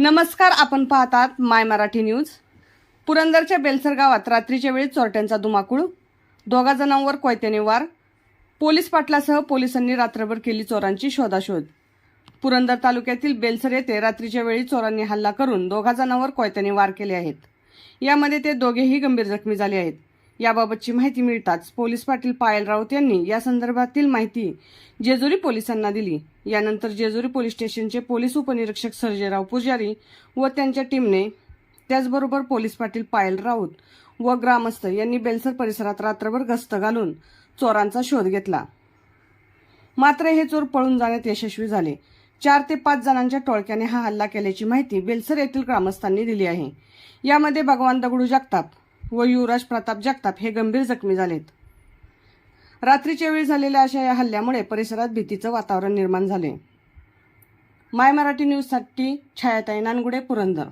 नमस्कार आपण पाहतात माय मराठी न्यूज. पुरंदरच्या बेलसर गावात रात्रीच्या वेळी चोरट्यांचा धुमाकूळ दोघा जणांवर कोयत्याने वार पोलीस पाटलासह पोलिसांनी रात्रभर केली चोरांची शोधाशोध. पुरंदर तालुक्यातील बेलसर येथे रात्रीच्या वेळी चोरांनी हल्ला करून दोघा जणांवर कोयत्याने वार केले आहेत. यामध्ये ते दोघेही गंभीर जखमी झाले आहेत. याबाबतची माहिती मिळताच पोलीस पाटील पायल राऊत यांनी या संदर्भातील माहिती जेजुरी पोलिसांना दिली. यानंतर जेजुरी पोलीस स्टेशनचे पोलीस उपनिरीक्षक सर्जेराव पुजारी व त्यांच्या टीमने त्याचबरोबर पोलीस पाटील पायल राऊत व ग्रामस्थ यांनी बेलसर परिसरात रात्रभर गस्त घालून चोरांचा शोध घेतला. मात्र हे चोर पळून जाण्यात यशस्वी झाले. चार ते पाच जणांच्या टोळक्याने हा हल्ला केल्याची माहिती बेलसर येथील ग्रामस्थांनी दिली आहे. यामध्ये भगवान दगडू जगताप व युवराज प्रताप जगताप हे गंभीर जखमी झालेत. रात्रीच्या वेळी झालेल्या अशा या हल्ल्यामुळे परिसरात भीतीचं वातावरण निर्माण झाले. माय मराठी न्यूजसाठी छायाताई नानगुडे पुरंदर.